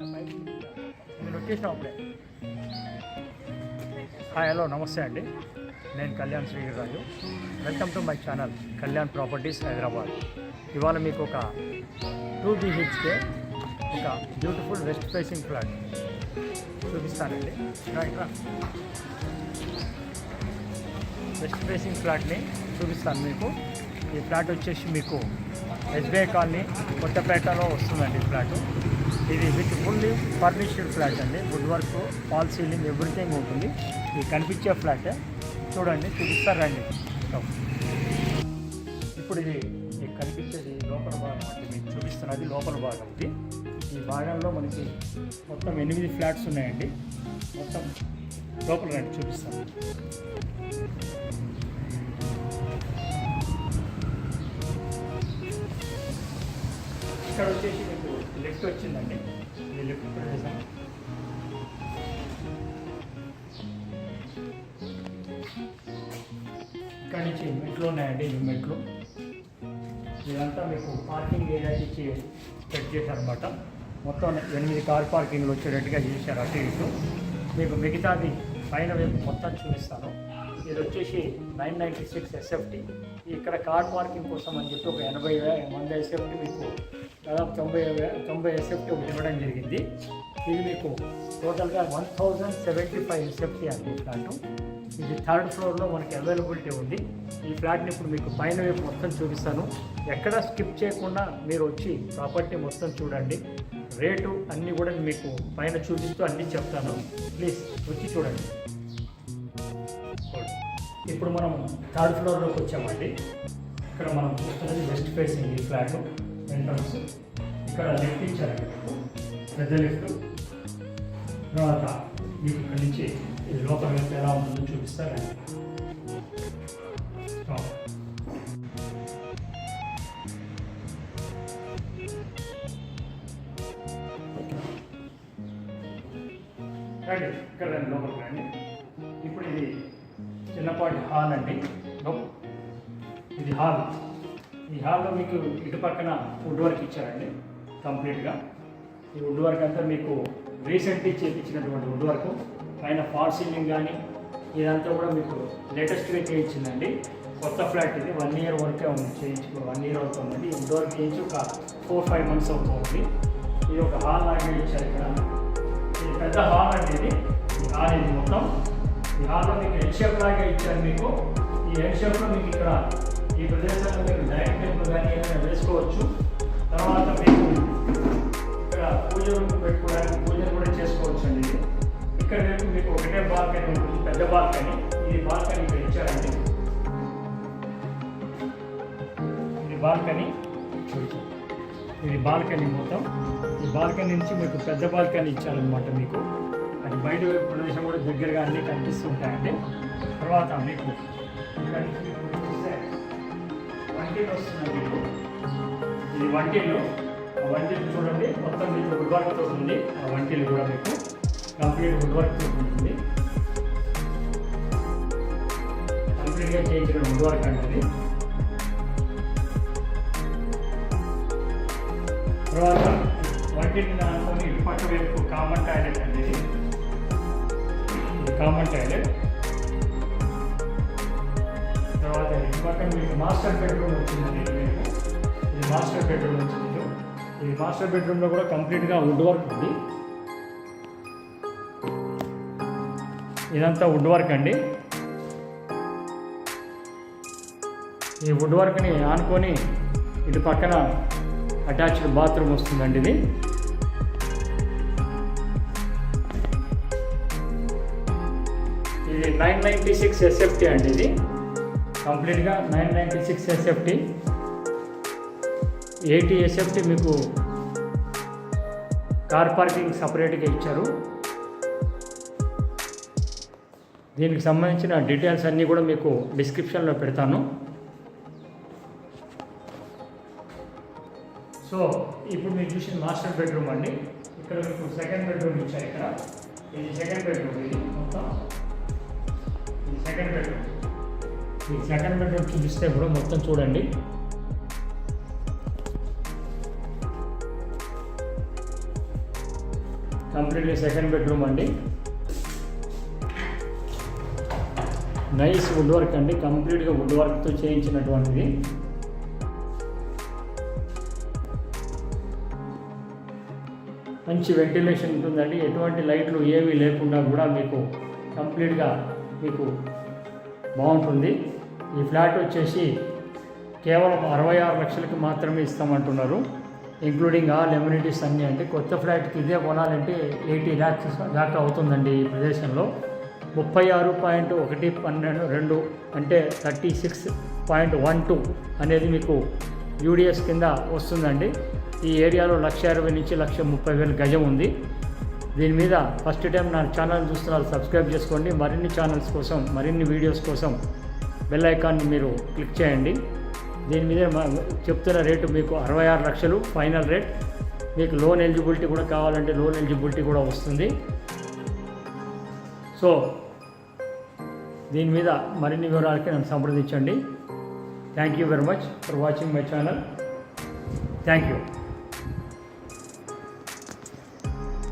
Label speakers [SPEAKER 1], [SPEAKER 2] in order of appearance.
[SPEAKER 1] నేను వచ్చేసిన అప్పుడే హాయ్ హలో నమస్తే అండి. నేను Kalyan Sriraju. Welcome to my channel Kalyan properties Hyderabad ఇవాళ మీకు ఒక టూ బీహెచ్కే ఒక బ్యూటిఫుల్ వెస్ట్ ఫేసింగ్ ఫ్లాట్ చూపిస్తానండి. రైట్ వెస్ట్ ఫేసింగ్ ఫ్లాట్ని చూపిస్తాను మీకు. ఈ ఫ్లాట్ వచ్చేసి మీకు ఎస్బీఐ కాలనీ కొత్తపేటలో వస్తుందండి ఈ ఫ్లాటు ఇది విత్ ఫుల్లీ ఫర్నిష్డ్ ఫ్లాట్ అండి. Wood work fall ceiling everything ఉంటుంది. ఇది కనిపించే ఫ్లాట్ చూడండి చూపిస్తారండి. ఇప్పుడు ఇది మీకు కనిపించేది లోపల భాగం అంటే మీకు చూపిస్తున్నది లోపల భాగం ఇది. ఈ భాగంలో మనకి మొత్తం ఎనిమిది ఫ్లాట్స్ ఉన్నాయండి. మొత్తం లోపల రండి చూపిస్తాను. ఇక్కడ వచ్చేసి లిఫ్ట్ వచ్చిందండి. ఈ లిఫ్ట్ ప్రవేశం. ఇక్కడ నుంచి మెట్లు ఉన్నాయండి ఇవి మెట్లు. ఇదంతా మీకు పార్కింగ్ ఏరియా ఇచ్చి సెట్ చేశారనమాట మొత్తం ఎనిమిది కార్ పార్కింగ్లు వచ్చేటట్టుగా చేశారు అటు ఇటు. మీకు మిగతాది పైన వైపు మొత్తం చూపిస్తాను. ఇది వచ్చేసి నైన్ నైంటీ సిక్స్ ఎస్ఎఫ్టీ ఇక్కడ కార్ పార్కింగ్ కోసం అని చెప్పి ఒక ఎనభై వంద మంది ఎస్ఎఫ్టీ మీకు దాదాపు తొంభై తొంభై ఎస్ఎఫ్టీ ఒకటి ఇవ్వడం జరిగింది. ఇది మీకు టోటల్గా one thousand seventy five SFT అండి ఈ ఫ్లాట్. ఇది థర్డ్ ఫ్లోర్లో మనకి అవైలబిలిటీ ఉంది. ఈ ఫ్లాట్ని ఇప్పుడు మీకు పైన వైపు మొత్తం చూపిస్తాను. ఎక్కడ స్కిప్ చేయకుండా మీరు వచ్చి ప్రాపర్టీ మొత్తం చూడండి. రేటు అన్నీ కూడా మీకు పైన చూపిస్తూ అన్నీ చెప్తాను. ప్లీజ్ వచ్చి చూడండి. ఇప్పుడు మనం థర్డ్ ఫ్లోర్లోకి వచ్చామండి. ఇక్కడ మనం చూస్తున్నది వెస్ట్ ఫేసింగ్ ఈ ఫ్లాట్. ఎంట్రన్స్ ఇక్కడ లిఫ్ట్ ఇచ్చారండి పెద్ద లిఫ్ట్ తర్వాత మీకు ఇక్కడ నుంచి లోపల లిఫ్ట్ ఎలా ఉంటుందో చూపిస్తారండి రండి. ఇక్కడ రండి లోపలికి రండి. ఇప్పుడు ఇది చిన్నపాటి హాల్ అండి. ఇది హాల్ ఈ హాల్లో మీకు ఇటు పక్కన వుడ్ వర్క్ ఇచ్చారండి కంప్లీట్గా. ఈ వుడ్ వర్క్ అంతా మీకు రీసెంట్లీ చేయించినటువంటి వుడ్ వర్క్. పైన ఫాల్ సీలింగ్ కానీ ఇదంతా కూడా మీకు లేటెస్ట్గా చేయించిందండి. కొత్త ఫ్లాట్ ఇది వన్ ఇయర్ వరకే ఉంది చేయించుకో వన్ ఇయర్ వరకు ఉందండి. ఈ వర్క్ చేయించి ఒక ఫోర్ ఫైవ్ మంత్స్ అవుతుంది. ఇది ఒక హాల్ లాగే ఇచ్చారు ఇక్కడ. ఇది పెద్ద హాల్ అండి ఇది. ఈ హాల్ ఇది మొత్తం. ఈ హాల్లో మీకు ఎల్ షేప్ ఇచ్చారు మీకు. ఈ ఎల్ షేప్లో మీకు ఇక్కడ ఈ ప్రదేశంలో మీరు డైరెక్ట్ టెంపుల్ కానీ ఏమైనా వేసుకోవచ్చు. తర్వాత మీకు ఇక్కడ పూజ పెట్టుకోవడానికి పూజలు కూడా చేసుకోవచ్చు అండి ఇక్కడ మీకు ఒకటే బాల్కనీ ఉంటుంది పెద్ద బాల్కనీ. ఇది బాల్కనీ ఇక్కడ ఇచ్చారండి. ఇది బాల్కనీ. ఇది బాల్కనీ మొత్తం. ఈ బాల్కనీ నుంచి మీకు పెద్ద బాల్కనీ ఇచ్చారనమాట మీకు. అది బయట ప్రదేశం కూడా దగ్గరగా అన్నీ కనిపిస్తుంటాయండి. తర్వాత మీకు ఇక్కడ నుంచి వస్తున్నాయి మీకు. ఇది వంటీలు ఆ వంటీలు చూడండి మొత్తం మీకు వుడ్ వర్క్తో ఉంది ఆ వంటీలు కూడా మీకు కంప్లీట్ వుడ్ వర్క్తో ఉంటుంది కంప్లీట్గా చేయించిన వుడ్ వర్క్ అంటే తర్వాత వంటిని దాంట్లో ఇటు పక్క వైపు కామన్ టాయిలెట్ అనేది. కామన్ టాయిలెట్ తర్వాత ఇటు పక్కన మీకు మాస్టర్ బెడ్రూమ్ వచ్చిందండి ఇటు ఇది మాస్టర్ బెడ్రూమ్ వచ్చింది ఈ మాస్టర్ బెడ్రూమ్లో కూడా కంప్లీట్గా వుడ్ వర్క్ ఉంది. ఇదంతా వుడ్ వర్క్ అండి. ఈ వుడ్ వర్క్ని ఆనుకొని ఇటు పక్కన అటాచ్డ్ బాత్రూమ్ వస్తుందండి ఇది. ఇది నైన్ నైంటీ సిక్స్ ఎస్ఎఫ్టీ అండి ఇది. కంప్లీట్గా nine ninety six SFT eighty SFT మీకు కార్ పార్కింగ్ సపరేట్గా ఇచ్చారు. దీనికి సంబంధించిన డీటెయిల్స్ అన్నీ కూడా మీకు డిస్క్రిప్షన్లో పెడతాను. సో ఇప్పుడు మీరు చూసిన మాస్టర్ బెడ్రూమ్ అండి. ఇక్కడ మీకు సెకండ్ బెడ్రూమ్ ఇచ్చారు ఇక్కడ. ఇది సెకండ్ బెడ్రూమ్ ఇది మొత్తం. ఇది సెకండ్ బెడ్రూమ్ ఈ సెకండ్ బెడ్రూమ్ చూపిస్తే కూడా మొత్తం చూడండి. కంప్లీట్లీ సెకండ్ బెడ్రూమ్ అండి. నైస్ వుడ్ వర్క్ అండి. కంప్లీట్గా వుడ్ వర్క్తో చేయించినటువంటిది. మంచి వెంటిలేషన్ ఉంటుందండి. ఎటువంటి లైట్లు ఏమీ లేకుండా కూడా మీకు కంప్లీట్గా మీకు బాగుంటుంది. ఈ ఫ్లాట్ వచ్చేసి కేవలం అరవై ఆరు లక్షలకి మాత్రమే ఇస్తామంటున్నారు. ఇంక్లూడింగ్ ఆల్ ఎమ్యూనిటీస్ అన్నీ అంటే కొత్త ఫ్లాట్కి ఇదే కొనాలంటే ఎయిటీ ల్యాక్స్ దాకా అవుతుందండి ఈ ప్రదేశంలో. ముప్పై ఆరు పాయింట్ ఒకటి పన్నెండు రెండు అంటే thirty six point one two అనేది మీకు యూడిఎస్ కింద వస్తుందండి. ఈ ఏరియాలో లక్ష ఇరవై నుంచి లక్ష ముప్పై వేల గజం ఉంది. దీని మీద ఫస్ట్ టైం నా ఛానల్ చూస్తున్నారు సబ్స్క్రైబ్ చేసుకోండి. మరిన్ని ఛానల్స్ కోసం మరిన్ని వీడియోస్ కోసం బెల్ ఐకాన్ని మీరు క్లిక్ చేయండి. దీని మీద చెప్తున్న రేటు మీకు అరవై ఆరు లక్షలు ఫైనల్ రేట్. మీకు లోన్ ఎలిజిబిలిటీ కూడా కావాలంటే లోన్ ఎలిజిబిలిటీ కూడా వస్తుంది. సో దీని మీద మరిన్ని వివరాలకి నన్ను సంప్రదించండి. Thank you very much for watching my channel thank you